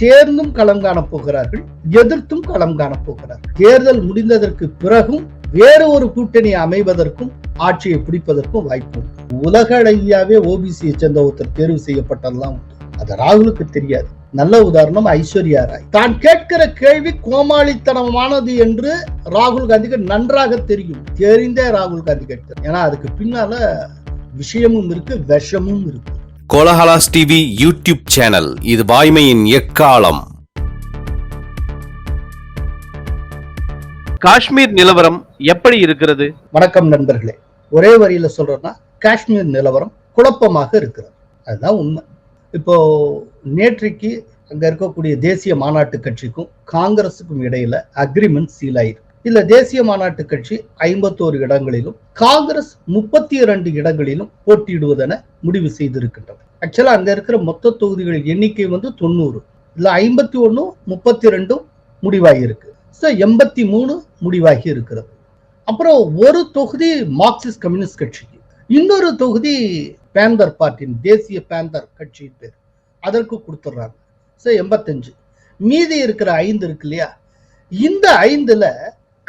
சேர்ந்தும் களம் காணப்போகிறார்கள் எதிர்த்தும் களம் காணப் போகிறார்கள் தேர்தல் முடிந்ததற்கு பிறகும் வேறு ஒரு கூட்டணி அமைவதற்கும் ஆட்சியை பிடிப்பதற்கும் வாய்ப்பு உலக அளவியாவே ஓபிசியை சேர்ந்த ஒருத்தர் தேர்வு செய்யப்பட்டதெல்லாம் அது ராகுலுக்கு தெரியாது. நல்ல உதாரணம் ஐஸ்வர்யா ராய். தான் கேட்கிற கேள்வி கோமாளித்தனமானது என்று ராகுல் காந்திக்கு நன்றாக தெரியும். தெரிந்தே ராகுல் காந்தி கேட்கிறார். ஏன்னா அதுக்கு பின்னால விஷயமும் இருக்கு விஷமும் இருக்கு. Kolahalas TV YouTube channel. இது வாய்மையின் எக்காலம். காஷ்மீர் நிலவரம் எப்படி இருக்கிறது? வணக்கம் நண்பர்களே. ஒரே வரியில சொல்றேன்னா காஷ்மீர் நிலவரம் குழப்பமாக இருக்கிறது. அதுதான் உண்மை. இப்போ நேற்றைக்கு அங்க இருக்கக்கூடிய தேசிய மாநாட்டு கட்சிக்கும் காங்கிரஸுக்கும் இடையில அக்ரிமெண்ட் சீல் ஆயிருக்கு. இதுல தேசிய மாநாட்டு கட்சி ஐம்பத்தோரு இடங்களிலும் காங்கிரஸ் முப்பத்தி இரண்டு இடங்களிலும் போட்டியிடுவதென முடிவு செய்திருக்கின்றது. ஆக்சுவலா அங்க இருக்கிற மொத்த தொகுதிகள் எண்ணிக்கை வந்து தொண்ணூறு. இதுல ஐம்பத்தி ஒன்னு முப்பத்தி ரெண்டும் முடிவாகி இருக்கு. ஸோ எண்பத்தி மூணு முடிவாகி இருக்கிறது. அப்புறம் ஒரு தொகுதி மார்க்சிஸ்ட் கம்யூனிஸ்ட் கட்சிக்கு இன்னொரு தொகுதி பேந்தர் பார்ட்டியின் தேசிய பேந்தர் கட்சியின் பேர். அதற்கு கொடுத்துட்றாங்க. ஸோ எண்பத்தஞ்சு. மீதி இருக்கிற ஐந்து இருக்கு இல்லையா? இந்த ஐந்துல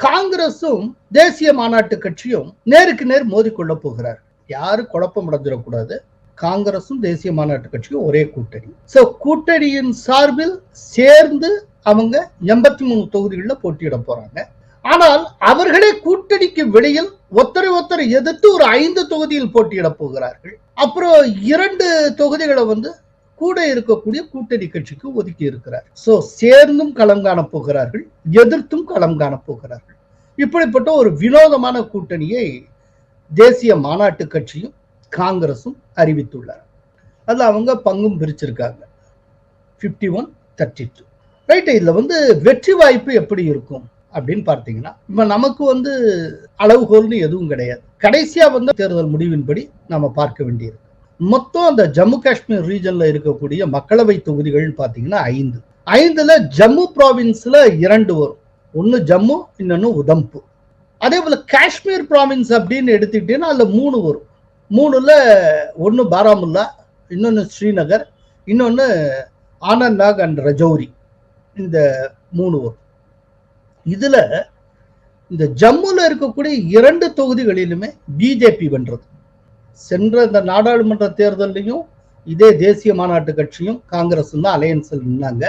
காங்கிரஸும் தேசிய மாநாட்டு கட்சியும் நேருக்கு நேர் மோதிக்கொள்ள போகிறார். யாரும் குழப்பம் அடைஞ்சிடக்கூடாது? காங்கிரஸும் தேசிய மாநாட்டு கட்சியும் ஒரே கூட்டணி. சோ கூட்டணியின் சார்பில் சேர்ந்து அவங்க எண்பத்தி மூணு தொகுதிகளில் போட்டியிட போறாங்க. ஆனால் அவர்களே கூட்டணிக்கு வெளியில் ஒத்தரை ஒத்தரை எதிர்த்து ஒரு ஐந்து தொகுதியில் போட்டியிட போகிறார்கள். அப்புறம் இரண்டு தொகுதிகளை வந்து கூட இருக்கக்கூடிய கூட்டணி கட்சிக்கு ஒதுக்கி இருக்கிறார். சோ சேர்ந்தும் களம் காண போகிறார்கள் எதிர்த்தும் களம் காண போகிறார்கள். இப்படிப்பட்ட ஒரு வினோதமான கூட்டணியை தேசிய மாநாட்டு கட்சியும் காங்கிரசும் அறிவித்துள்ளார் அது அவங்க பங்கும் பிரிச்சிருக்காங்க. 51 ஒன் தேர்ட்டி டூ ரைட் இதுல வந்து வெற்றி வாய்ப்பு எப்படி இருக்கும் அப்படின்னு பார்த்தீங்கன்னா இப்போ நமக்கு வந்து அளவுகோல்னு எதுவும் கிடையாது. கடைசியா வந்து தேர்தல் முடிவின்படி நம்ம பார்க்க வேண்டியிருக்கு. மொத்தம் அந்த ஜம்மு காஷ்மீர் ரீஜன்ல இருக்கக்கூடிய மக்களவை தொகுதிகள்னு பார்த்தீங்கன்னா ஐந்து. ஐந்துல ஜம்மு ப்ராவின்ஸ்ல இரண்டு வரும். ஒன்று ஜம்மு இன்னொன்று உதம்பூர் அதே போல காஷ்மீர் ப்ராவின்ஸ் அப்படின்னு எடுத்துக்கிட்டீங்கன்னா அதில் மூணு வரும். மூணுல ஒன்று பாராமுல்லா இன்னொன்று ஸ்ரீநகர் இன்னொன்று ஆனந்த்நாக் அண்ட் ரஜௌரி. இந்த மூணு வரும். இதில் இந்த ஜம்முல இருக்கக்கூடிய இரண்டு தொகுதிகளிலுமே பிஜேபி வென்றது. சென்ற இந்த நாடாளுமன்ற தேர்தலையும் இதே தேசிய மாநாட்டு கட்சியும் காங்கிரஸ் தான் அலையன்ஸில் நின்னாங்க.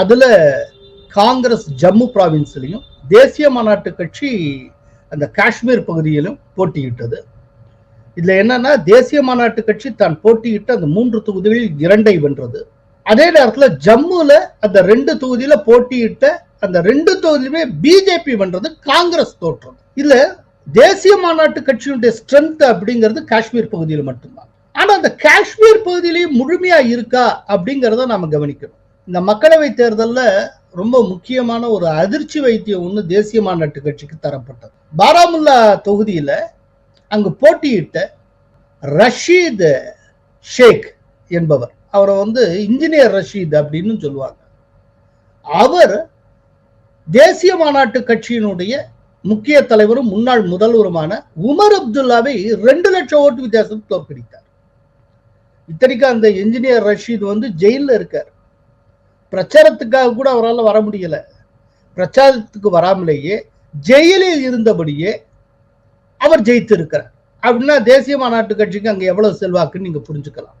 அதுல காங்கிரஸ் ஜம்மு ப்ராவின்ஸ்லையும் தேசிய மாநாட்டு கட்சி அந்த காஷ்மீர் பகுதியிலும் போட்டியிட்டது. இதுல என்னன்னா தேசிய மாநாட்டு கட்சி தான் போட்டியிட்ட அந்த மூன்று தொகுதிகளில் இரண்டை வென்றது. அதே நேரத்துல ஜம்முல அந்த ரெண்டு தொகுதியில போட்டியிட்ட அந்த ரெண்டு தொகுதியிலுமே பிஜேபி வென்றது காங்கிரஸ் தோற்றம். இதுல தேசிய மாநாட்டு கட்சியினுடைய ஸ்ட்ரென்த் அப்படிங்கிறது காஷ்மீர் பகுதியில் மட்டும்தான். ஆனா அந்த காஷ்மீர் பகுதியிலேயும் முழுமையா இருக்கா அப்படிங்கிறத நாம கவனிக்கணும். இந்த மக்களவை தேர்தல்ல ரொம்ப முக்கியமான ஒரு அதிர்ச்சி வைத்தியம் ஒண்ணு தேசிய மாநாட்டு கட்சிக்கு தரப்பட்டது. பாராமுல்லா தொகுதியில அங்கு போட்டியிட்ட ரஷீத் ஷேக் என்பவர். அவரை வந்து இன்ஜினியர் ரஷீத் அப்படின்னு சொல்லுவாங்க. அவர் தேசிய மாநாட்டு கட்சியினுடைய முக்கிய தலைவரும் முன்னாள் முதல்வருமான உமர் அப்துல்லாவை ரெண்டு லட்சம் ஓட்டு வித்தியாசம் தோற்கடித்தார். இத்தனைக்கும் அந்த இன்ஜினியர் ரஷீத் வந்து ஜெயிலில் இருக்கார். பிரச்சாரத்துக்காக கூட அவரால் வர முடியல. பிரச்சாரத்துக்கு வராமலேயே ஜெயிலில் இருந்தபடியே அவர் ஜெயித்து இருக்கிறார் அப்படின்னா தேசிய மாநாட்டு கட்சிக்கு அங்க எவ்வளவு செல்வாக்குன்னு நீங்க புரிஞ்சுக்கலாம்.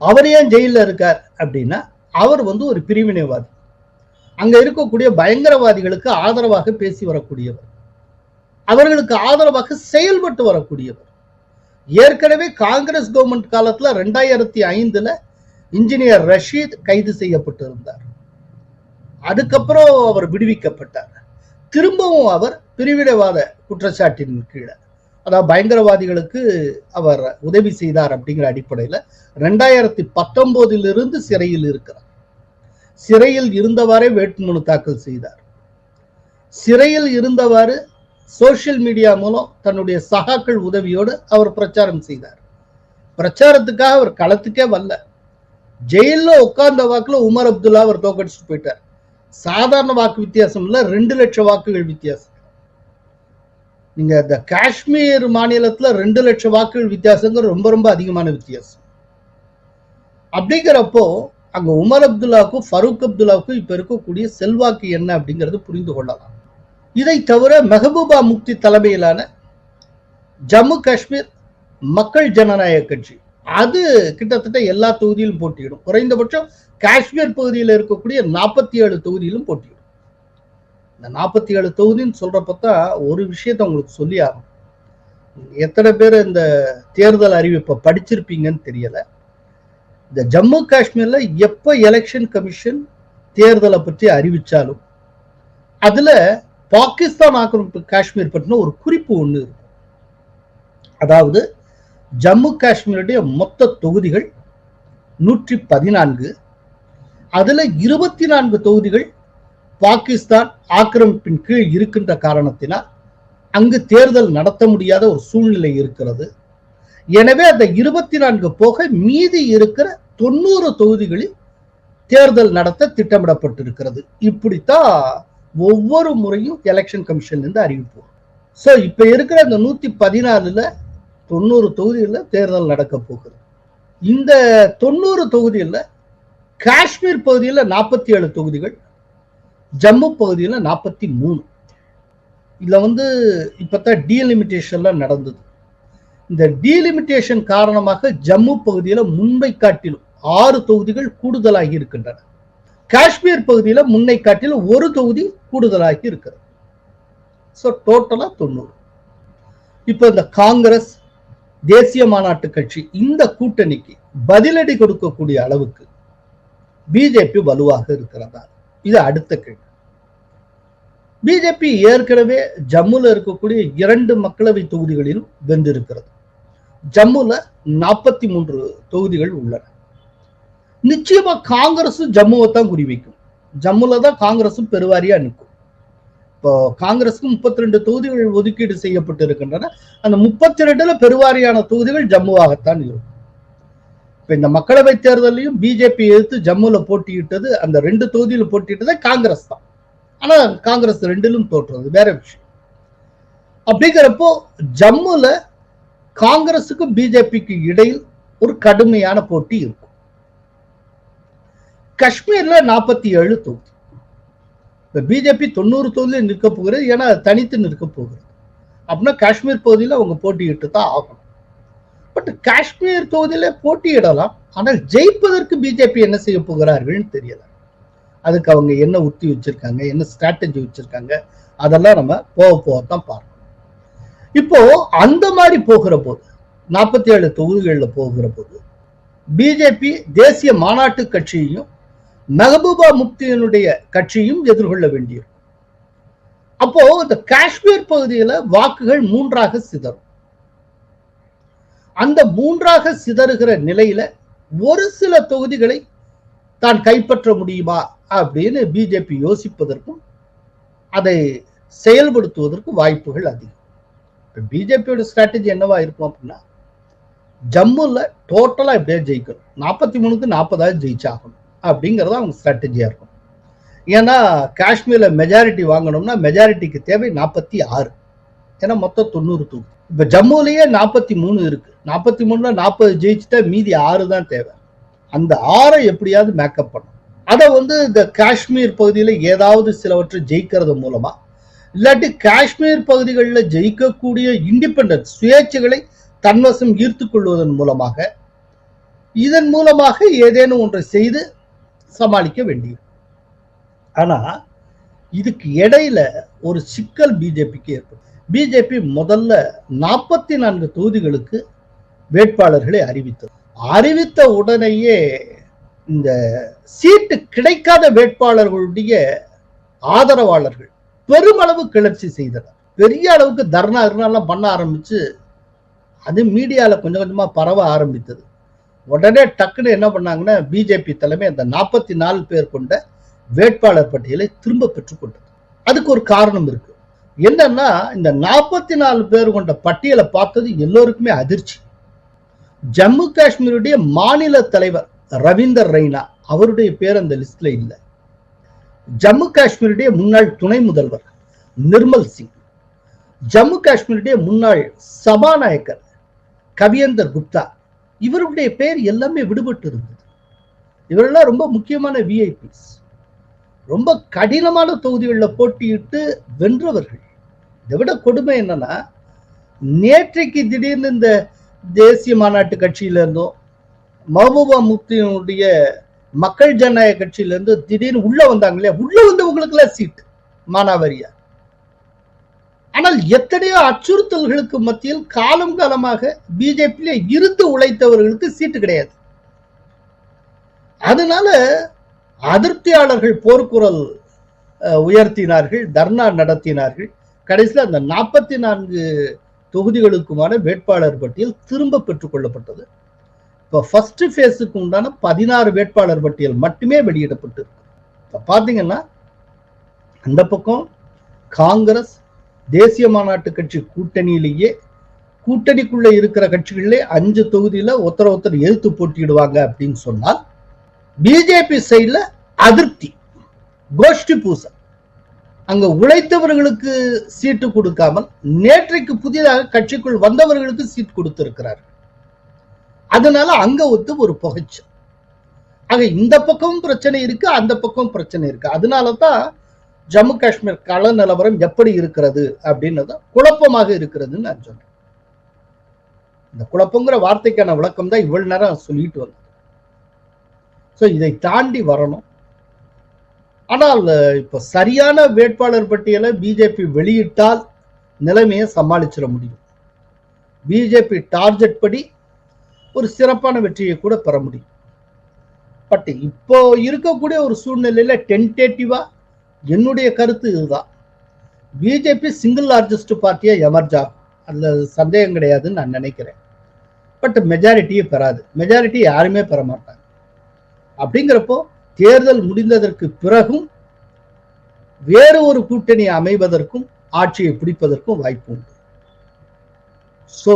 அவர் ஏன் ஜெயில இருக்கார் அப்படின்னா அவர் வந்து ஒரு பிரிவினைவாதி. அங்க இருக்கக்கூடிய பயங்கரவாதிகளுக்கு ஆதரவாக பேசி வரக்கூடியவர். அவர்களுக்கு ஆதரவாக செயல்பட்டு வரக்கூடியவர். ஏற்கனவே காங்கிரஸ் கவர்மெண்ட் காலத்துல ரெண்டாயிரத்தி ஐந்துல இன்ஜினியர் ரஷீத் கைது செய்யப்பட்டிருந்தார். அதுக்கப்புறம் அவர் விடுவிக்கப்பட்டார். திரும்பவும் அவர் பிரிவினைவாத குற்றச்சாட்டின் கீழே அதாவது பயங்கரவாதிகளுக்கு அவர் உதவி செய்தார் அப்படிங்கிற அடிப்படையில் ரெண்டாயிரத்தி பத்தொன்பதிலிருந்து சிறையில் இருக்கிறார். சிறையில் இருந்தவாறே வேட்புமனு தாக்கல் செய்தார். சிறையில் இருந்தவாறு சோசியல் மீடியா மூலம் தன்னுடைய சகாக்கள் உதவியோடு அவர் பிரச்சாரம் செய்தார். பிரச்சாரத்துக்காக அவர் களத்துக்கே வரல. ஜெயில உட்கார்ந்த வாக்குல உமர் அப்துல்லா அவர் தோக்கடிச்சுட்டு போயிட்டார். சாதாரண வாக்கு வித்தியாசம் இல்ல ரெண்டு லட்சம் வாக்குகள் வித்தியாசம். நீங்க இந்த காஷ்மீர் மாநிலத்துல ரெண்டு லட்சம் வாக்குகள் வித்தியாசங்கிறது ரொம்ப ரொம்ப அதிகமான வித்தியாசம். அப்படிங்கிறப்போ அங்க உமர் அப்துல்லாவுக்கும் ஃபரூக் அப்துல்லாவுக்கும் இப்ப இருக்கக்கூடிய செல்வாக்கு என்ன அப்படிங்கிறது புரிந்து கொள்ளலாம். இதை தவிர மெஹபூபா முக்தி தலைமையிலான ஜம்மு காஷ்மீர் மக்கள் ஜனநாயக கட்சி. அது கிட்டத்தட்ட எல்லா தொகுதியிலும் போட்டியிடும். குறைந்தபட்சம் காஷ்மீர் பகுதியில் இருக்கக்கூடிய நாற்பத்தி ஏழு தொகுதியிலும் போட்டியிடும். இந்த நாற்பத்தி ஏழு தொகுதின்னு சொல்றப்பதான் ஒரு விஷயத்த உங்களுக்கு சொல்லி ஆகும் எத்தனை பேர் இந்த தேர்தல் அறிவிப்பை படிச்சிருப்பீங்கன்னு தெரியல. இந்த ஜம்மு காஷ்மீர்ல எப்போ எலெக்ஷன் கமிஷன் தேர்தலை பற்றி அறிவிச்சாலும் அதுல பாகிஸ்தான் ஆக்கிரமிப்பு காஷ்மீர் பற்றின ஒரு குறிப்பு ஒன்று இருக்கும் அதாவது ஜம்மு காஷ்மீருடைய மொத்த தொகுதிகள் நூற்றி பதினான்கு. அதில் இருபத்தி நான்கு தொகுதிகள் பாகிஸ்தான் ஆக்கிரமிப்பின் கீழ் இருக்கின்ற காரணத்தினால் அங்கு தேர்தல் நடத்த முடியாத ஒரு சூழ்நிலை இருக்கிறது. எனவே அந்த இருபத்தி நான்கு போக மீதி இருக்கிற தொண்ணூறு தொகுதிகளில் தேர்தல் நடத்த திட்டமிடப்பட்டிருக்கிறது. இப்படித்தான் ஒவ்வொரு முறையும் எலெக்ஷன் கமிஷன்ல இருந்து அறிவிப்போம் ஸோ இப்போ இருக்கிற அந்த நூற்றி பதினாலில் தொண்ணூறு தொகுதிகளில் தேர்தல் நடக்க போகுது. இந்த தொண்ணூறு தொகுதியில் காஷ்மீர் பகுதியில் நாற்பத்தி ஏழு தொகுதிகள் ஜம்மு பகுதியில் நாற்பத்தி மூணு இதில் வந்து இப்போ தான் டீலிமிட்டேஷன்லாம் நடந்தது. இந்த டீலிமிட்டேஷன் காரணமாக ஜம்மு பகுதியில் முன்பை காட்டிலும் ஆறு தொகுதிகள் கூடுதலாகி இருக்கின்றன. காஷ்மீர் பகுதியில் முன்னை காட்டிலும் ஒரு தொகுதி கூடுதலாகி இருக்கிறது. ஸோ டோட்டலாக தொண்ணூறு. இப்போ இந்த காங்கிரஸ் தேசிய மாநாட்டு கட்சி இந்த கூட்டணிக்கு பதிலடி கொடுக்கக்கூடிய அளவுக்கு பிஜேபி வலுவாக இருக்கிறதா? இது அடுத்த கேள்வி. பிஜேபி ஏற்கனவே ஜம்முல இருக்கக்கூடிய இரண்டு மக்களவை தொகுதிகளிலும் வென்றிருக்கிறது. ஜம்முல நாற்பத்தி மூன்று தொகுதிகள் உள்ளன. நிச்சயமா காங்கிரஸும் ஜம்முவை தான் குறிவைக்கும். ஜம்முல தான் காங்கிரஸும் பெருவாரியா நிற்கும். இப்போ காங்கிரஸுக்கு முப்பத்தி ரெண்டு தொகுதிகள் ஒதுக்கீடு செய்யப்பட்டு இருக்கின்றன அந்த முப்பத்தி ரெண்டுல பெருவாரியான தொகுதிகள் ஜம்முவாகத்தான் இருக்கும். இப்ப இந்த மக்களவை தேர்தலையும் பிஜேபி எதிர்த்து ஜம்முல போட்டியிட்டது அந்த ரெண்டு தொகுதியில் போட்டியிட்டதே காங்கிரஸ் தான். ஆனா காங்கிரஸ் ரெண்டிலும் தோற்றுறது வேற விஷயம். அப்படிங்கிறப்போ ஜம்முல காங்கிரஸுக்கும் பிஜேபிக்கு இடையில் ஒரு கடுமையான போட்டி இருக்கும். காஷ்மீர்ல நாற்பத்தி ஏழு தொகுதி. இப்போ பிஜேபி தொண்ணூறு தொகுதியில் நிற்க போகிறது ஏன்னா தனித்து நிற்க போகிறது. அப்படின்னா காஷ்மீர் பகுதியில் அவங்க போட்டியிட்டு தான் ஆகணும். பட் காஷ்மீர் தொகுதியில் போட்டியிடலாம். ஆனால் ஜெயிப்பதற்கு பிஜேபி என்ன செய்ய போகிறார்கள்னு தெரியல. அதுக்கு அவங்க என்ன உத்தி வச்சிருக்காங்க என்ன ஸ்ட்ராட்டஜி வச்சிருக்காங்க அதெல்லாம் நம்ம போக போக தான் பார்க்கணும். இப்போ அந்த மாதிரி போகிற போது நாற்பத்தி ஏழு தொகுதிகளில் போகிற போது பிஜேபி தேசிய மாநாட்டு கட்சியையும் மெஹபூபா முப்தியினுடைய கட்சியும் எதிர்கொள்ள வேண்டியிருக்கும் அப்போ இந்த காஷ்மீர் பகுதியில வாக்குகள் மூன்றாக சிதறும். அந்த மூன்றாக சிதறுகிற நிலையில ஒரு சில தொகுதிகளை தான் கைப்பற்ற முடியுமா அப்படின்னு பிஜேபி யோசிப்பதற்கும் அதை செயல்படுத்துவதற்கும் வாய்ப்புகள் அதிகம். பிஜேபியோட ஸ்ட்ராட்டஜி என்னவா இருக்கும் அப்படின்னா ஜம்முல டோட்டலா எப்படியா ஜெயிக்கணும். நாற்பத்தி மூணுக்கு நாற்பதாவது ஜெயிச்சாகணும். அப்படிங்கிறது அவங்க ஸ்ட்ராட்டஜியாக இருக்கும். ஏன்னா காஷ்மீரில் மெஜாரிட்டி வாங்கணும்னா மெஜாரிட்டிக்கு தேவை நாற்பத்தி ஆறு. ஏன்னா மொத்தம் தொண்ணூறு தொகுதி. இப்போ ஜம்முலயே நாற்பத்தி மூணு இருக்கு. நாற்பத்தி மூணுல நாற்பது ஜெயிச்சுட்டா மீதி ஆறு தான் தேவை. அந்த ஆறை எப்படியாவது மேக்கப் பண்ணும் அதை வந்து இந்த காஷ்மீர் பகுதியில் ஏதாவது சிலவற்றை ஜெயிக்கிறது மூலமா இல்லாட்டி காஷ்மீர் பகுதிகளில் ஜெயிக்கக்கூடிய இண்டிபெண்டன்ஸ் சுயேட்சைகளை தன்வசம் ஈர்த்து கொள்வதன் மூலமாக இதன் மூலமாக ஏதேனும் ஒன்றை செய்து சமாளிக்க வேண்டியது. ஆனா இதுக்கு இடையில ஒரு சிக்கல் பிஜேபிக்கு ஏற்படும் பிஜேபி முதல்ல நாற்பத்தி நான்கு தொகுதிகளுக்கு வேட்பாளர்களை அறிவித்தது. அறிவித்த உடனேயே இந்த சீட்டு கிடைக்காத வேட்பாளர்களுடைய ஆதரவாளர்கள் பெருமளவு கிளர்ச்சி செய்தனர். பெரிய அளவுக்கு தர்ணா எல்லாம் பண்ண ஆரம்பிச்சு அது மீடியாவில் கொஞ்சம் கொஞ்சமாக பரவ ஆரம்பித்தது. உடனே டக்குன்னு என்ன பண்ணாங்கன்னா பிஜேபி தலைமை அந்த நாற்பத்தி நாலு பேர் கொண்ட வேட்பாளர் பட்டியலை திரும்ப பெற்றுக்கொண்டது அதுக்கு ஒரு காரணம் இருக்கு. என்னன்னா இந்த நாற்பத்தி நாலு பேர் கொண்ட பட்டியலை பார்த்தது எல்லோருக்குமே அதிர்ச்சி. ஜம்மு காஷ்மீருடைய மாநில தலைவர் ரவீந்தர் ரெய்னா அவருடைய பேர் அந்த லிஸ்ட்ல இல்லை. ஜம்மு காஷ்மீருடைய முன்னாள் துணை முதல்வர் நிர்மல் சிங் ஜம்மு காஷ்மீருடைய முன்னாள் சபாநாயகர் கவியந்தர் குப்தா இவருடைய பேர் எல்லாமே விடுபட்டு இருந்தது. இவரெல்லாம் ரொம்ப முக்கியமான விஐபிஸ் ரொம்ப கடினமான தொகுதிகளில் போட்டியிட்டு வென்றவர்கள். இதை விட கொடுமை என்னன்னா நேற்றைக்கு திடீர்னு இந்த தேசிய மாநாட்டு கட்சியிலேருந்தும் மஹபூபா முஃப்தியினுடைய மக்கள் ஜனநாயக கட்சியிலேருந்து திடீர்னு உள்ள வந்தாங்க இல்லையா? உள்ள வந்தவங்களுக்குலாம் சீட்டு. மானாவாரியா? ஆனால் எத்தனையோ அச்சுறுத்தல்களுக்கு மத்தியில் காலம் காலமாக பிஜேபியில இருந்து உழைத்தவர்களுக்கு சீட்டு கிடையாது. அதனால அதிருப்தியாளர்கள் போர்க்குரல் உயர்த்தினார்கள் தர்ணா நடத்தினார்கள். கடைசியில் அந்த நாற்பத்தி நான்கு தொகுதிகளுக்குமான வேட்பாளர் பட்டியல் திரும்ப பெற்றுக்கொள்ளப்பட்டது இப்போ ஃபர்ஸ்ட் ஃபேஸுக்கு உண்டான பதினாறு வேட்பாளர் பட்டியல் மட்டுமே வெளியிடப்பட்டு இப்போ பார்த்தீங்கன்னா அந்த பக்கம் காங்கிரஸ் தேசிய மாநாட்டு கட்சி கூட்டணியிலேயே கூட்டணிக்குள்ள இருக்கிற கட்சிகளிலே அஞ்சு தொகுதியில ஒருத்தர ஒருத்தர் எதிர்த்து போட்டியிடுவாங்க அப்படின்னு சொன்னால் பிஜேபி சைடுல அதிருப்தி கோஷ்டி பூசை அங்க உழைத்தவர்களுக்கு சீட்டு கொடுக்காமல் நேற்றைக்கு புதிதாக கட்சிக்குள் வந்தவர்களுக்கு சீட் கொடுத்திருக்கிறார். அதனால அங்க ஒத்து ஒரு புகைச்சு ஆக இந்த பக்கமும் பிரச்சனை இருக்கு அந்த பக்கம் பிரச்சனை இருக்கு. அதனால தான் ஜம்மு காஷ்மீர் கள நிலவரம் எப்படி இருக்கிறது அப்படின்னது குழப்பமாக இருக்கிறதுன்னு நான் சொன்னேன் இந்த குழப்பங்கிற வார்த்தைக்கான விளக்கம் தான் இவ்வளவு நேரம் சொல்லிட்டு வந்தேன் ஸோ இதை தாண்டி வரணும். ஆனால் இப்போ சரியான வேட்பாளர் பட்டியலை பிஜேபி வெளியிட்டால் நிலைமையை சமாளிச்சிட முடியும். பிஜேபி டார்கெட் படி ஒரு சிறப்பான வெற்றியை கூட பெற முடியும். பட் இப்போ இருக்கக்கூடிய ஒரு சூழ்நிலையில டென்டேட்டிவா என்னுடைய கருத்து இதுதான். பிஜேபி சிங்கிள் லார்ஜஸ்ட் பார்ட்டியாக எமர்ஜ் ஆகும். சந்தேகம் கிடையாதுன்னு நான் நினைக்கிறேன். பட் மெஜாரிட்டியே பெறாது. மெஜாரிட்டி யாருமே பெற மாட்டாங்க. அப்படிங்கிறப்போ தேர்தல் முடிந்ததற்கு பிறகும் வேறு ஒரு கூட்டணி அமைவதற்கும் ஆட்சியை பிடிப்பதற்கும் வாய்ப்பு உண்டு. ஸோ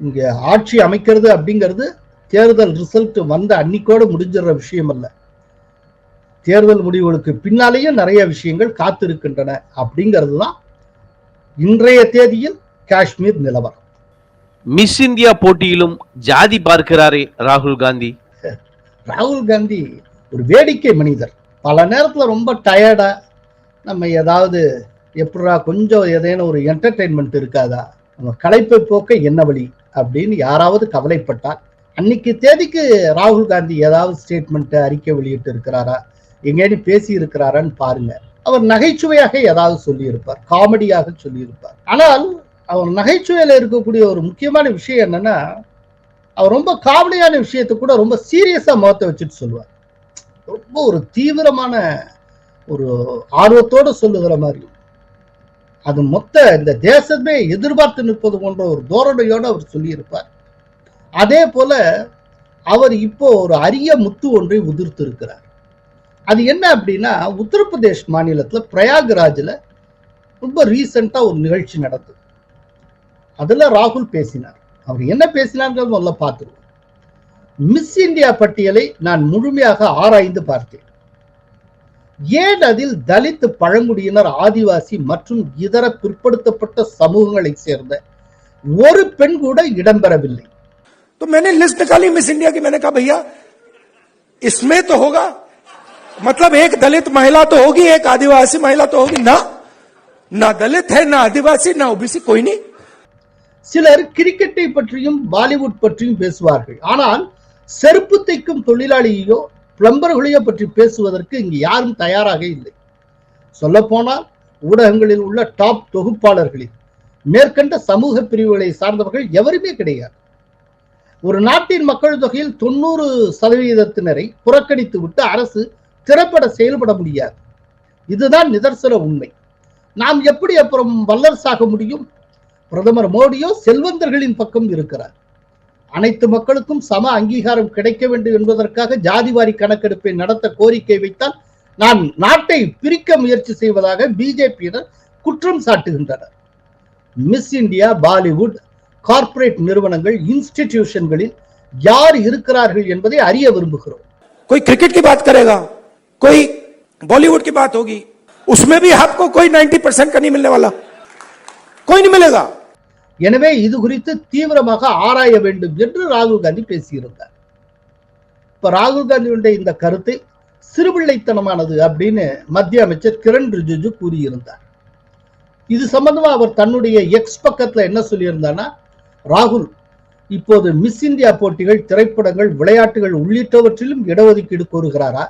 இங்கே ஆட்சி அமைக்கிறது அப்படிங்கிறது தேர்தல் ரிசல்ட் வந்த அன்னைக்கோடு முடிஞ்சிடுற விஷயம் இல்லை தேர்தல் முடிவுகளுக்கு பின்னாலேயும் நிறைய விஷயங்கள் காத்திருக்கின்றன அப்படிங்கிறது தான் இன்றைய தேதியில் காஷ்மீர் நிலவரம். மிஸ் இந்தியா போட்டியிலும் ஜாதி பார்க்கிறாரே ராகுல் காந்தி. ராகுல் காந்தி ஒரு வேடிக்கை மனிதர். பல நேரத்தில் ரொம்ப டயர்டா நம்ம ஏதாவது எப்படா கொஞ்சம் ஏதேனும் ஒரு என்டர்டெயின்மெண்ட் இருக்காதா? நம்ம களைப்பை போக்க என்ன வழி? அப்படின்னு யாராவது கவலைப்பட்டால் அன்னைக்கு தேதிக்கு ராகுல் காந்தி ஏதாவது ஸ்டேட்மெண்ட் அறிக்கை வெளியிட்டு இருக்கிறாரா? எங்கேயும் பேசி இருக்கிறாரான்னு பாருங்க. அவர் நகைச்சுவையாக ஏதாவது சொல்லியிருப்பார் காமெடியாக சொல்லியிருப்பார். ஆனால் அவர் நகைச்சுவையில இருக்கக்கூடிய ஒரு முக்கியமான விஷயம் என்னன்னா அவர் ரொம்ப காமெடியான விஷயத்தை கூட ரொம்ப சீரியஸாக முகத்தை வச்சுட்டு சொல்லுவார். ரொம்ப ஒரு தீவிரமான ஒரு ஆர்வத்தோட சொல்லுகிற மாதிரி. அது மொத்த இந்த தேசமே எதிர்பார்த்து நிற்பது போன்ற ஒரு தோரணையோடு அவர் சொல்லியிருப்பார். அதே போல அவர் இப்போ ஒரு அரிய முத்து ஒன்றை உதிர்த்து இருக்கிறார் அது என்ன அப்படின்னா உத்தரப்பிரதேஷ் மாநிலத்துல பிரயாக்ராஜ்ல ரொம்ப ரீசெண்டா ஒரு நிகழ்ச்சி நடந்தது அதுல ராகுல் பேசினார் அவர் என்ன பேசினார்ன்றது முதல்ல பார்த்துருவோம் மிஸ் இந்தியா பட்டியலை நான் முழுமையாக ஆராய்ந்து பார்த்தேன் ஏன் அதில் தலித் பழங்குடியினர் ஆதிவாசி மற்றும் இதர பிற்படுத்தப்பட்ட சமூகங்களைச் சேர்ந்த ஒரு பெண் கூட இடம்பெறவில்லை तो मैंने लिस्ट निकाली मिस इंडिया की मैंने कहा भैया इसमें तो होगा मतलब एक दलित महिला तो होगी एक आदिवासी महिला तो होगी ना ना दलित है ना आदिवासी ना ओबीसी कोई नहीं சிலர் கிரிக்கெட்டை பற்றியும் பாலிவுட் பற்றியும் பேசுவார்கள் ஆனால் செருப்பு தைக்கும் தொழிலாளியோ பிளம்பர்களையோ பற்றி பேசுவதற்கு இங்கு யாரும் தயாராக இல்லை சொல்லப்போனால் ஊடகங்களில் உள்ள டாப் தொகுப்பாளர்களில் மேற்கண்ட சமூக பிரிவுகளை சார்ந்தவர்கள் எவருமே கிடையாது ஒரு நாட்டின் மக்கள் தொகையில் தொண்ணூறு சதவீதத்தினரை புறக்கணித்து விட்டு அரசு திறப்பட செயல்பட முடியாது இதுதான் நிதர்சன உண்மை நாம் எப்படி அப்புறம் வல்லரசாக முடியும் பிரதமர் மோடியோ செல்வந்தர்களின் பக்கம் இருக்கிறார் அனைத்து மக்களுக்கும் சம அங்கீகாரம் கிடைக்க வேண்டும் என்பதற்காக ஜாதிவாரி கணக்கெடுப்பை நடத்த கோரிக்கை வைத்தால் நான் நாட்டை பிரிக்க முயற்சி செய்வதாக பிஜேபியினர் குற்றம் சாட்டுகின்றனர் மிஸ் இந்தியா பாலிவுட் கார்ப்பரேட் நிறுவனங்கள் இன்ஸ்டிடியூஷன்களில் யார் இருக்கிறார்கள் என்பதை அறிய விரும்புகிறோம் कोई क्रिकेट की बात करेगा कोई बॉलीवुड की बात होगी उसमें भी आपको कोई 90 परसेंट का नहीं मिलने वाला कोई नहीं मिलेगा எனவே இது குறித்து தீவிரமாக ஆராய வேண்டும் என்று ராகுல் காந்தி பேசியிருந்தார் இப்ப அப்ப ராகுல் காந்தியுடைய இந்த கருத்தை சிறுபிள்ளைத்தனமானது அப்படின்னு மத்திய அமைச்சர் கிரண் ரிஜிஜு கூறியிருந்தார் இது சம்பந்தமா அவர் தன்னுடைய எக்ஸ் பக்கத்துல என்ன சொல்லியிருந்தார்னா ராகுல் இப்போது மிஸ் இந்தியா போட்டிகள் திரைப்படங்கள் விளையாட்டுகள் உள்ளிட்டவற்றிலும் இடஒதுக்கீடு கோருகிறாரா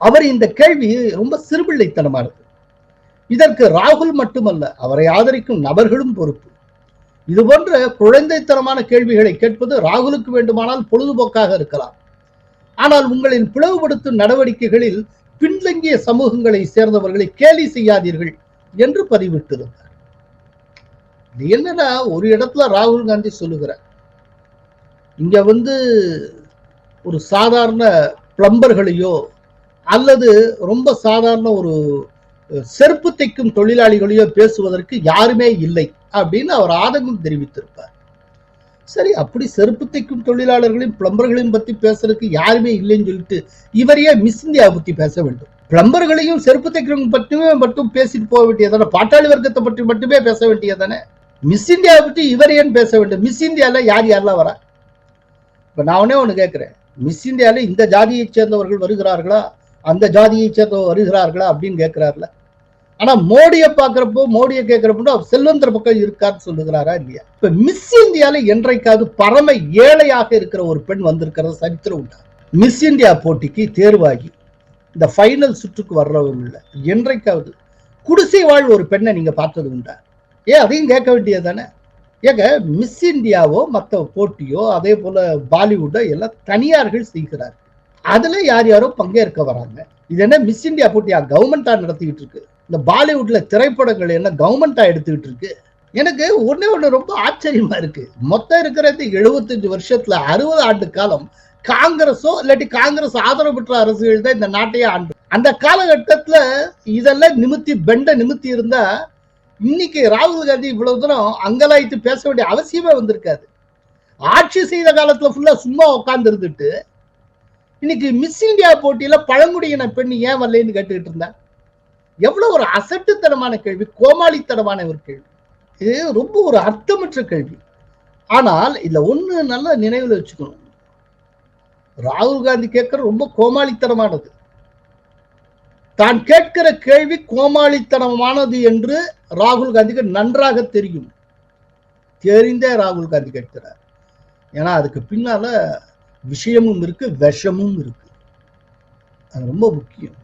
அவர் இந்த கேள்வி ரொம்ப சிறுபிள்ளைத்தனமானது. இதற்கு ராகுல் மட்டுமல்ல அவரை ஆதரிக்கும் நபர்களும் பொறுப்பு. இது போன்ற குழந்தைத்தனமான கேள்விகளை கேட்பது ராகுலுக்கு வேண்டுமானால் பொழுதுபோக்காக இருக்கலாம். ஆனால் உங்களின் பிளவுபடுத்தும் நடவடிக்கைகளில் பின்தங்கிய சமூகங்களை சேர்ந்தவர்களை கேலி செய்யாதீர்கள் என்று பதிவிட்டிருந்தார். இது என்னன்னா ஒரு இடத்துல ராகுல் காந்தி சொல்லுகிறார். இங்க வந்து ஒரு சாதாரண பிளம்பர்களையோ அல்லது ரொம்ப சாதாரண ஒரு செருப்பு தைக்கும் தொழிலாளிகளையோ பேசுவதற்கு யாருமே இல்லை அப்படின்னு அவர் ஆதங்கம் தெரிவித்திருப்பார். சரி அப்படி செருப்பு தைக்கும் தொழிலாளர்களையும் பிளம்பர்களையும் பத்தி பேசுறதுக்கு யாருமே இல்லைன்னு சொல்லிட்டு இவரையே மிஸ் இந்தியா பத்தி பேச வேண்டும். பிளம்பர்களையும் செருப்பு தைக்கிறவங்க பற்றியுமே மட்டும் பேசிட்டு போக வேண்டியதானே? பாட்டாளி வர்க்கத்தை பற்றி மட்டுமே பேச வேண்டியதானே? மிஸ் இந்தியாவை பற்றி இவரையும் பேச வேண்டும்? மிஸ் இந்தியால யார் யாரெல்லாம் வரா? இப்ப நான் ஒன்னே ஒன்று கேட்குறேன் மிஸ் இந்தியாவில் இந்த ஜாதியை சேர்ந்தவர்கள் வருகிறார்களா? அந்த ஜாதியை சேர்ந்த வருகிறார்களா அப்படின்னு கேட்கிறாருல. ஆனா மோடியை பாக்குறப்போ மோடியை கேட்கிறப்போ செல்வந்தர் பக்கம் இருக்கான்னு சொல்லுகிறாரா இல்லையா? இப்ப மிஸ் இந்தியால என்றைக்காவது பரம ஏழையாக இருக்கிற ஒரு பெண் வந்திருக்கிறது சரித்திரம் உண்டா? மிஸ் இந்தியா போட்டிக்கு தேர்வாகி இந்த ஃபைனல் சுற்றுக்கு வர்றவங்க என்றைக்காவது குடிசை வாழ் ஒரு பெண்ணை நீங்க பார்த்தது உண்டா? ஏன் அதையும் கேட்க வேண்டியது தானே? ஏங்க மிஸ் இந்தியாவோ மற்ற போட்டியோ அதே போல பாலிவுட்டோ எல்லாம் தனியார்கள் செய்கிறார் அதுல யார் யாரோ பங்கேற்க வராங்க. இது என்ன மிஸ் இந்தியா போட்டியா? கவர்மெண்டா நடத்திக்கிட்டு இருக்கு. இந்த பாலிவுட்ல திரைப்படங்கள் என்ன கவர்மெண்டா எடுத்துக்கிட்டு இருக்கு. எனக்கு ஒன்னே ஒண்ணு ரொம்ப ஆச்சரியமா இருக்கு. மொத்தம் இருக்கிறது எழுபத்தஞ்சு வருஷத்துல அறுபது ஆண்டு காலம் காங்கிரஸோ இல்லாட்டி காங்கிரஸ் ஆதரவு பெற்ற அரசுகள் தான் இந்த நாட்டையே ஆண்டு. அந்த காலகட்டத்துல இதெல்லாம் நிமித்தி பெண்ட நிமித்தி இருந்தா இன்னைக்கு ராகுல் காந்தி இவ்வளவு தூரம் அங்கலாய்த்து பேச வேண்டிய அவசியமே வந்திருக்காது. ஆட்சி செய்த காலத்துல ஃபுல்லா சும்மா உட்கார்ந்து இருந்துட்டு இன்னைக்கு மிஸ் இந்தியா போட்டியில பழங்குடியின பெண் ஏன் வரலன்னு கேட்டுக்கிட்டு இருந்தா? எவ்வளவு ஒரு அசட்டுத்தனமான கேள்வி கோமாளித்தனமான ஒரு கேள்வி. இது ரொம்ப ஒரு அர்த்தமற்ற கேள்வி. ஆனால் இதுல ஒண்ணு நல்லா நினைவில் வச்சுக்கணும். ராகுல் காந்தி கேட்கிற ரொம்ப கோமாளித்தனமானது. தான் கேட்கிற கேள்வி கோமாளித்தனமானது என்று ராகுல் காந்திக்கு நன்றாக தெரியும். தெரிந்தே ராகுல் காந்தி கேட்கிறார். ஏன்னா அதுக்கு பின்னால விஷயமும் இருக்கு விஷமும் இருக்கு. அது ரொம்ப முக்கியம்.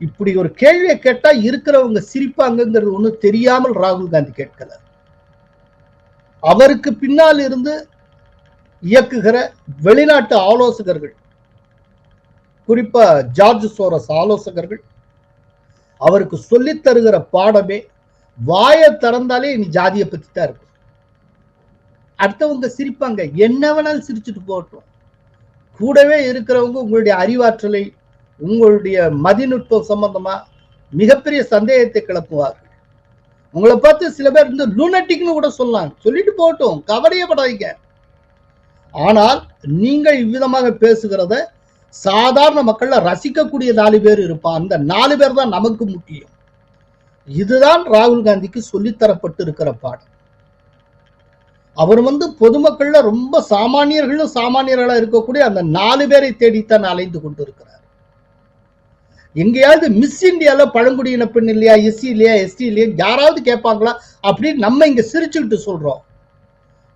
இப்படி ஒரு கேள்வியை கேட்டா இருக்கிறவங்க சிரிப்பாங்கிறது ஒண்ணு தெரியாமல் ராகுல் காந்தி கேட்கல அவருக்கு பின்னால் இருந்து இயக்குகிற வெளிநாட்டு ஆலோசகர்கள் குறிப்பா ஜார்ஜ் சோரஸ் ஆலோசகர்கள் அவருக்கு சொல்லித் தருகிற பாடமே வாயை திறந்தாலே இனி ஜாதியை பத்தி தான் இருக்கும். அடுத்தவங்க சிரிப்பாங்க. என்ன வேணாலும் சிரிச்சுட்டு போகட்டும். கூடவே இருக்கிறவங்க உங்களுடைய அறிவாற்றலை உங்களுடைய மதிநுட்பம் சம்பந்தமா மிகப்பெரிய சந்தேகத்தை கிளப்புவார்கள். உங்களை பார்த்து சில பேர் வந்து லூனட்டிக்னு கூட சொல்லலாம். சொல்லிட்டு போகட்டும். கவலையப்படாதீங்க ஆனால் நீங்கள் இவ்விதமாக பேசுகிறத சாதாரண மக்கள்ல ரசிக்கக்கூடிய நாலு பேர் இருப்பான் அந்த நாலு பேர் தான் நமக்கு முக்கியம். இதுதான் ராகுல் காந்திக்கு சொல்லித்தரப்பட்டு இருக்கிற பாடம். அவர் வந்து பொதுமக்கள்ல ரொம்ப சாமானியர்களும் சாமானியர்களா இருக்கக்கூடிய அந்த நாலு பேரை தேடித்தான் அலைந்து கொண்டிருக்கிறார். எங்கேயாவது மிஸ் இந்தியால பழங்குடியின பெண் இல்லையா எஸ்சி இல்லையா எஸ்டி இல்லையா யாராவது கேட்பாங்களா அப்படின்னு நம்ம இங்க சிரிச்சுக்கிட்டு சொல்றோம்.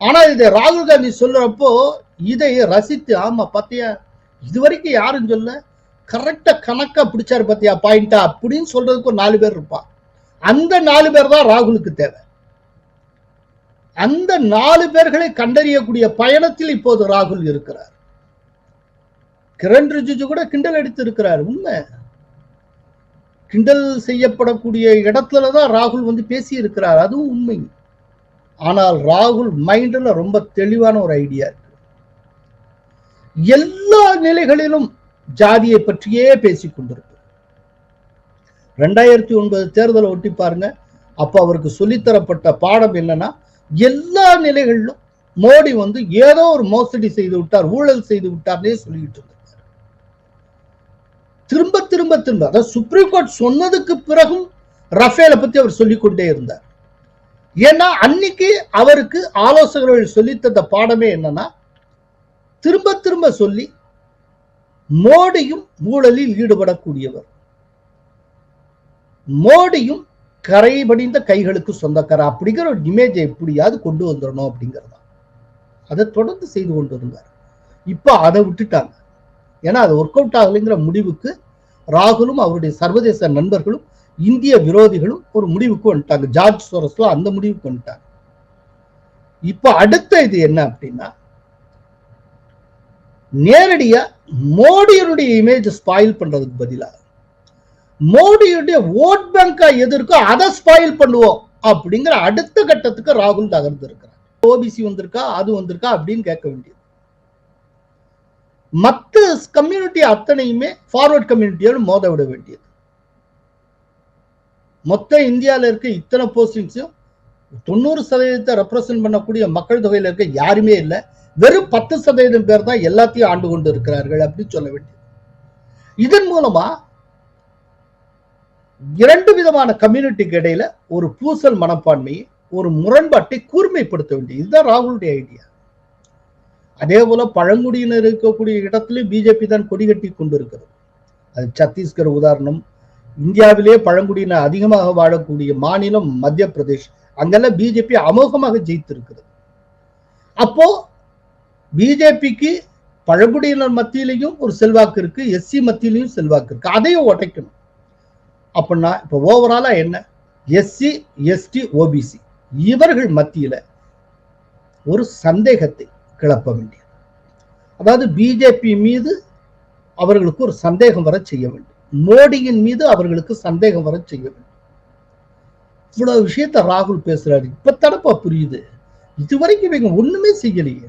ஆனா இதை ராகுல் காந்தி சொல்றப்போ இதை ரசித்து ஆமா பாத்தியா இது வரைக்கும் யாரும் சொல்ல கரெக்டா கணக்கா பிடிச்சாரு பாத்தியா பாயிண்டா அப்படின்னு சொல்றதுக்கு ஒரு நாலு பேர் இருப்பான் அந்த நாலு பேர் தான் ராகுலுக்கு தேவை. அந்த நாலு பேர்களை கண்டறியக்கூடிய பயணத்தில் இப்போது ராகுல் இருக்கிறார். கிரண் ரிஜிஜு கூட கிண்டல் அடித்து இருக்கிறார் உண்மை. கிண்டல் செய்யப்படக்கூடிய இடத்துல தான் ராகுல் வந்து பேசி இருக்கிறார் அதுவும் உண்மை. ஆனால் ராகுல் மைண்ட்ல ரொம்ப தெளிவான ஒரு ஐடியா இருக்கு. எல்லா நிலைகளிலும் ஜாதியை பற்றியே பேசிக் கொண்டிருக்கு ரெண்டாயிரத்தி ஒன்பது தேர்தலை ஒட்டி பாருங்க அப்போ அவருக்கு சொல்லித்தரப்பட்ட பாடம் என்னன்னா எல்லா நிலைகளிலும் மோடி வந்து ஏதோ ஒரு மோசடி செய்து விட்டார் ஊழல் செய்து விட்டார்னே சொல்லிட்டு இருந்தார். திரும்ப திரும்ப திரும்ப அதாவது சுப்ரீம் கோர்ட் சொன்னதுக்கு பிறகும் ரஃபேலை பத்தி அவர் சொல்லிக்கொண்டே இருந்தார். ஏன்னா அன்னைக்கு அவருக்கு ஆலோசகர்கள் சொல்லித்தந்த பாடமே என்னன்னா திரும்ப திரும்ப சொல்லி மோடியும் ஊழலில் ஈடுபடக்கூடியவர். மோடியும் கரை படிந்த கைகளுக்கு சொந்தக்காரர் அப்படிங்கிற ஒரு இமேஜை எப்படியாவது கொண்டு வந்துடணும் அப்படிங்கிறதா. அதை தொடர்ந்து செய்து கொண்டு இருந்தார் இப்போ அதை விட்டுட்டாங்க. ஏன்னா அது ஒர்க் அவுட் ஆகலைங்கிற முடிவுக்கு ராகுலும் அவருடைய சர்வதேச நண்பர்களும் இந்திய விரோதிகளும் ஒரு முடிவுக்கு வந்துட்டாங்க. ஜார்ஜ் சோரஸ்லாம் அந்த முடிவுக்கு வந்துட்டாங்க. இப்போ அடுத்த இது என்ன அப்படின்னா நேரடியா மோடியனுடைய இமேஜ் ஸ்பாயில் பண்றதுக்கு பதிலாக மோடியுடைய ஓட் பேங்கா எது இருக்கோ அதை ஸ்பாயில் பண்ணுவோம் அப்படிங்கிற அடுத்த கட்டத்துக்கு ராகுல் தகர்ந்து இருக்கிறார். ஓபிசி வந்திருக்கா அது வந்திருக்கா அப்படின்னு கேட்க வேண்டியது. மற்ற கம்யூனிட்டி அத்தனையுமே ஃபார்வர்ட் கம்யூனிட்டியோடு மோத விட வேண்டியது. மொத்த இந்தியாவில் இருக்க இத்தனை போஸ்டிங்ஸும் தொண்ணூறு சதவீதத்தை ரெப்ரசன்ட் பண்ணக்கூடிய மக்கள் தொகையில் இருக்க யாருமே இல்லை. வெறும் பத்து சதவீதம் பேர் தான் எல்லாத்தையும் ஆண்டு கொண்டு இருக்கிறார்கள் அப்படின்னு சொல்ல வேண்டியது. இதன் மூலமா இரண்டு விதமான கம்யூனிட்டிக்கு இடையில ஒரு பூசல் மனப்பான்மையை ஒரு முரண்பாட்டை கூர்மைப்படுத்த வேண்டியது. இதுதான் ராகுலுடைய ஐடியா அதே போல பழங்குடியினர் இருக்கக்கூடிய இடத்துலயும் பிஜேபி தான் கொடி கட்டி கொண்டிருக்கிறது. அது சத்தீஸ்கர் உதாரணம். இந்தியாவிலே பழங்குடியினர் அதிகமாக வாழக்கூடிய மாநிலம் மத்திய பிரதேஷ் அங்கெல்லாம் பிஜேபி அமோகமாக ஜெயித்திருக்கிறது. அப்போ பிஜேபிக்கு பழங்குடியினர் மத்தியிலையும் ஒரு செல்வாக்கு இருக்கு எஸ்சி மத்தியிலையும் செல்வாக்கு இருக்கு. அதையும் உடைக்கணும். அப்படின்னா இப்போ ஓவராலாக என்ன? எஸ்சி எஸ்டி ஓபிசி இவர்கள் மத்தியில ஒரு சந்தேகத்தை கிளப்ப வேண்டியது. அதாவது பிஜேபி மீது அவர்களுக்கு ஒரு சந்தேகம் வர செய்ய வேண்டும். மோடியின் மீது அவர்களுக்கு சந்தேகம் வர செய்ய வேண்டும். இவ்வளவு விஷயத்த ராகுல் பேசுறாரு. இப்ப தடப்பா புரியுது. இதுவரைக்கும் இவங்க ஒண்ணுமே செய்யலையே.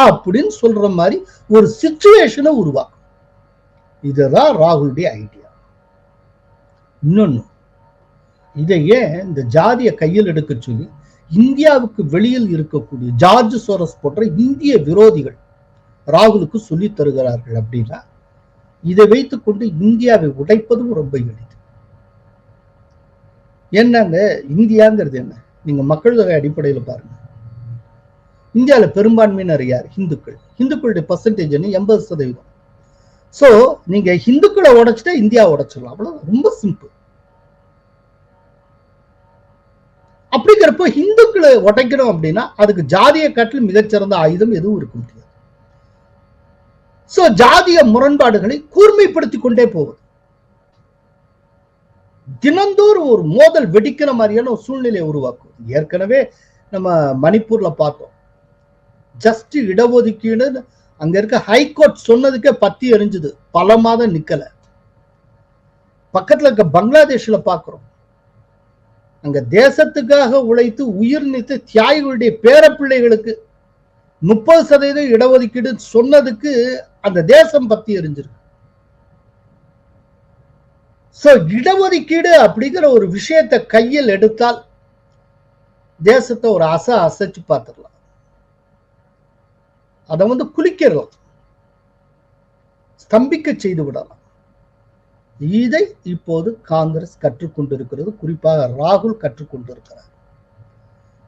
அப்படின்னு சொல்ற மாதிரி ஒரு சுச்சுவேஷனை உருவாக்கும். இதுதான் ராகுலுடைய ஐடியா இன்னொன்னு இதை ஏன் இந்த ஜாதியை கையில் எடுக்க சொல்லி இந்தியாவுக்கு வெளியில் இருக்கக்கூடிய ஜார்ஜ் சோரஸ் போன்ற இந்திய விரோதிகள் ராகுலுக்கு சொல்லி தருகிறார்கள் அப்படின்னா இதை வைத்துக்கொண்டு இந்தியாவை உடைப்பதும் ரொம்ப எளிது. என்னங்க இந்தியாங்கிறது என்ன? நீங்க மக்கள் தொகை அடிப்படையில் பாருங்க. இந்தியாவில் பெரும்பான்மையினர் யார்? ஹிந்துக்கள் ஹிந்துக்களுடைய பர்சன்டேஜ் என்ன? எண்பது சதவீதம். ஸோ நீங்க ஹிந்துக்களை உடைச்சிட்டா இந்தியா உடைச்சிடலாம். அவ்வளோ ரொம்ப சிம்பிள் அப்படிங்கிறப்போ இந்துக்களை உடைக்கணும் அப்படின்னா அதுக்கு ஜாதியை காட்டிலும் மிகச்சிறந்த ஆயுதம் எதுவும் இருக்க முடியாது. சோ ஜாதிய முரண்பாடுகளை கூர்மைப்படுத்தி கொண்டே போவது. தினந்தோறும் ஒரு மோதல் வெடிக்கிற மாதிரியான ஒரு சூழ்நிலையை உருவாக்கும் ஏற்கனவே நம்ம மணிப்பூர்ல பார்த்தோம். ஜஸ்ட் இடஒதுக்கீடு அங்க இருக்க ஹைகோர்ட் சொன்னதுக்கே பத்தி எரிஞ்சுது. பல மாதம் நிக்கல. பக்கத்துல இருக்க பங்களாதேஷ்ல பாக்குறோம். அங்க தேசத்துக்காக உழைத்து உயிர் நீத்த தியாகிகளுடைய பேரப்பிள்ளைகளுக்கு முப்பது சதவீதம் இடஒதுக்கீடு சொன்னதுக்கு அந்த தேசம் பத்தி எரிஞ்சிருக்கு. சோ இடஒதுக்கீடு அப்படிங்கிற ஒரு விஷயத்தை கையில் எடுத்தால் தேசத்தை ஒரு அச அசைச்சு பார்த்துடலாம். அதை வந்து குளிக்கிறலாம் ஸ்தம்பிக்க செய்து விடலாம். இதை இப்போது காங்கிரஸ் கற்றுக்கொண்டிருக்கிறது குறிப்பாக ராகுல் கற்றுக்கொண்டிருக்கிறார்.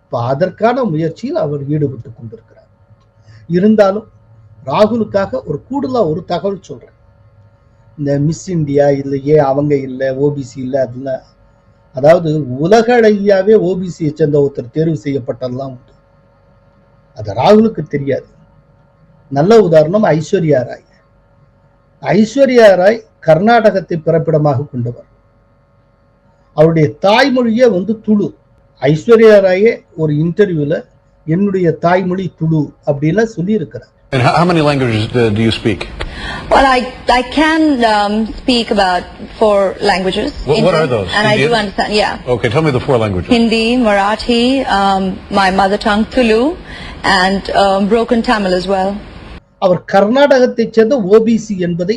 இப்ப அதற்கான முயற்சியில் அவர் ஈடுபட்டு கொண்டிருக்கிறார். இருந்தாலும் ராகுலுக்காக ஒரு கூடுதலா ஒரு தகவல் சொல்றேன். இந்த மிஸ் இந்தியா இல்லை ஏன் அவங்க இல்லை ஓபிசி இல்லை அதுல அதாவது உலகளவியாவே ஓபிசியை சேர்ந்த ஒருத்தர் தேர்வு செய்யப்பட்டதெல்லாம் உண்டு. அது ராகுலுக்கு தெரியாது. நல்ல உதாரணம் ஐஸ்வர்யா ராய். ஐஸ்வர்யா ராய் கர்நாடகத்தை பிறப்பிடமாக கொண்டவர் அவருடைய தாய்மொழியே வந்து துளு ஐஸ்வர்யா ராயே ஒரு இன்டர்வியூல என்னுடைய தாய்மொழி துளு அப்படின்னு சொல்லி இருக்கிறார் And how, how many languages do, do you speak? Well, I I can um, speak about four languages. What- what Indian, are those? And I do Indian? understand. Yeah, Okay, tell me the four languages. Hindi, Marathi, um, my mother tongue Tulu, and um, broken Tamil as well. அவர் கர்நாடகத்தைச் சேர்ந்த OBC என்பதை